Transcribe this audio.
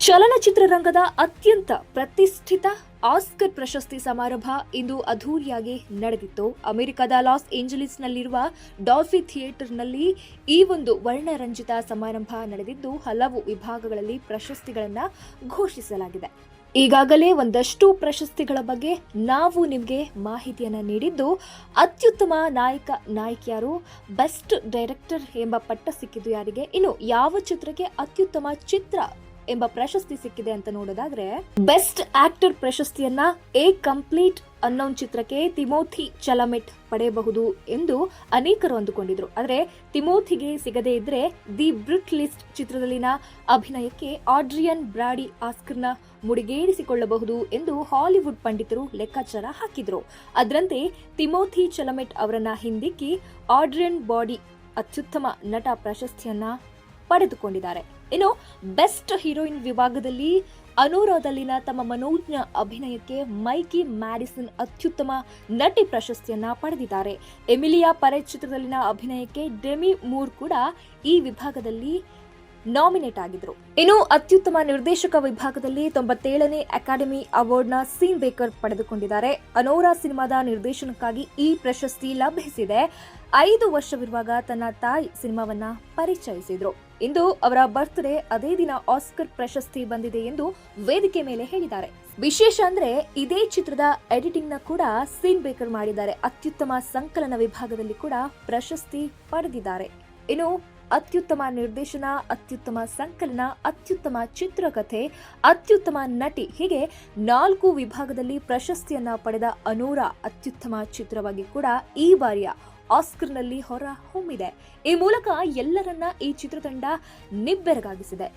ಚಲನಚಿತ್ರರಂಗದ ಅತ್ಯಂತ ಪ್ರತಿಷ್ಠಿತ ಆಸ್ಕರ್ ಪ್ರಶಸ್ತಿ ಸಮಾರಂಭ ಇಂದು ಅದ್ಧೂರಿಯಾಗಿ ನಡೆದಿತ್ತು. ಅಮೆರಿಕದ ಲಾಸ್ ಏಂಜಲೀಸ್ನಲ್ಲಿರುವ ಡಾಲ್ಫಿ ಥಿಯೇಟರ್ನಲ್ಲಿ ಈ ಒಂದು ವರ್ಣರಂಜಿತ ಸಮಾರಂಭ ನಡೆದಿದ್ದು, ಹಲವು ವಿಭಾಗಗಳಲ್ಲಿ ಪ್ರಶಸ್ತಿಗಳನ್ನು ಘೋಷಿಸಲಾಗಿದೆ. ಈಗಾಗಲೇ ಒಂದಷ್ಟು ಪ್ರಶಸ್ತಿಗಳ ಬಗ್ಗೆ ನಾವು ನಿಮಗೆ ಮಾಹಿತಿಯನ್ನು ನೀಡಿದ್ದು, ಅತ್ಯುತ್ತಮ ನಾಯಕ, ನಾಯಕಿಯರು, ಬೆಸ್ಟ್ ಡೈರೆಕ್ಟರ್ ಎಂಬ ಪಟ್ಟ ಸಿಕ್ಕಿದ್ದು ಯಾರಿಗೆ? ಇನ್ನು ಯಾವ ಚಿತ್ರಕ್ಕೆ ಅತ್ಯುತ್ತಮ ಚಿತ್ರ ಎಂಬ ಪ್ರಶಸ್ತಿ ಸಿಕ್ಕಿದೆ ಅಂತ ನೋಡೋದಾದ್ರೆ ಬೆಸ್ಟ್ ಆಕ್ಟರ್ ಪ್ರಶಸ್ತಿಯನ್ನ ಎ ಕಂಪ್ಲೀಟ್ ಅನ್ನೋ ಚಿತ್ರಕ್ಕೆ ತಿಮೋಥಿ ಚಲಮೆಟ್ ಪಡೆಯಬಹುದು ಎಂದು ಅನೇಕರು ಅಂದುಕೊಂಡಿದ್ರು. ಆದರೆ, ತಿಮೋಥಿಗೆ ಸಿಗದೇ ಇದ್ರೆ ದಿ ಬ್ರಿಟ್ ಲಿಸ್ಟ್ ಚಿತ್ರದಲ್ಲಿನ ಅಭಿನಯಕ್ಕೆ ಆಡ್ರಿಯನ್ ಬ್ರಾಡಿ ಆಸ್ಕರ್ನ ಮುಡಿಗೇರಿಸಿಕೊಳ್ಳಬಹುದು ಎಂದು ಹಾಲಿವುಡ್ ಪಂಡಿತರು ಲೆಕ್ಕಾಚಾರ ಹಾಕಿದ್ರು. ಅದರಂತೆ, ತಿಮೋಥಿ ಚಲಮೆಟ್ ಅವರನ್ನ ಹಿಂದಿಕ್ಕಿ ಆಡ್ರಿಯನ್ ಬಾಡಿ ಅತ್ಯುತ್ತಮ ನಟ ಪ್ರಶಸ್ತಿಯನ್ನ ಪಡೆದುಕೊಂಡಿದ್ದಾರೆ. ಇನ್ನು ಬೆಸ್ಟ್ ಹೀರೋಯಿನ್ ವಿಭಾಗದಲ್ಲಿ ಅನುರಾದಲ್ಲಿನ ತಮ್ಮ ಮನೋಜ್ಞ ಅಭಿನಯಕ್ಕೆ ಮೈಕಿ ಮ್ಯಾಡಿಸನ್ ಅತ್ಯುತ್ತಮ ನಟಿ ಪ್ರಶಸ್ತಿಯನ್ನ ಪಡೆದಿದ್ದಾರೆ. ಎಮಿಲಿಯಾ ಪರೆ ಚಿತ್ರದಲ್ಲಿನ ಅಭಿನಯಕ್ಕೆ ಡೆಮಿ ಮೂರ್ ಕೂಡ ಈ ವಿಭಾಗದಲ್ಲಿ ನಾಮಿನೇಟ್ ಆಗಿದ್ರು. ಇನ್ನು ಅತ್ಯುತ್ತಮ ನಿರ್ದೇಶಕ ವಿಭಾಗದಲ್ಲಿ ತೊಂಬತ್ತೇಳನೇ ಅಕಾಡೆಮಿ ಅವಾರ್ಡ್ನ ಸೀನ್ ಬೇಕರ್ ಪಡೆದುಕೊಂಡಿದ್ದಾರೆ. ಅನೋರಾ ಸಿನಿಮಾದ ನಿರ್ದೇಶನಕ್ಕಾಗಿ ಈ ಪ್ರಶಸ್ತಿ ಲಭಿಸಿದೆ. ಐದು ವರ್ಷವಿರುವಾಗ ತನ್ನ ತಾಯಿ ಸಿನಿಮಾವನ್ನ ಪರಿಚಯಿಸಿದ್ರು. ಇಂದು ಅವರ ಬರ್ತ್ಡೇ ಅದೇ ದಿನ ಆಸ್ಕರ್ ಪ್ರಶಸ್ತಿ ಬಂದಿದೆ ಎಂದು ವೇದಿಕೆ ಮೇಲೆ ಹೇಳಿದ್ದಾರೆ. ವಿಶೇಷ ಅಂದ್ರೆ ಇದೇ ಚಿತ್ರದ ಎಡಿಟಿಂಗ್ನ ಕೂಡ ಸೀನ್ ಬೇಕರ್ ಮಾಡಿದ್ದಾರೆ. ಅತ್ಯುತ್ತಮ ಸಂಕಲನ ವಿಭಾಗದಲ್ಲಿ ಕೂಡ ಪ್ರಶಸ್ತಿ ಪಡೆದಿದ್ದಾರೆ. ಇನ್ನು ಅತ್ಯುತ್ತಮ ನಿರ್ದೇಶನ, ಅತ್ಯುತ್ತಮ ಸಂಕಲನ, ಅತ್ಯುತ್ತಮ ಚಿತ್ರಕಥೆ, ಅತ್ಯುತ್ತಮ ನಟಿ ಹೀಗೆ ನಾಲ್ಕು ವಿಭಾಗದಲ್ಲಿ ಪ್ರಶಸ್ತಿಯನ್ನ ಪಡೆದ ಅನೂರ ಅತ್ಯುತ್ತಮ ಚಿತ್ರವಾಗಿ ಕೂಡ ಈ ಬಾರಿಯ ಆಸ್ಕರ್ನಲ್ಲಿ ಹೊರ ಹೊಮ್ಮಿದೆ ಈ ಮೂಲಕ ಎಲ್ಲರನ್ನ ಈ ಚಿತ್ರತಂಡ ನಿಬ್ಬೆರಗಾಗಿಸಿದೆ.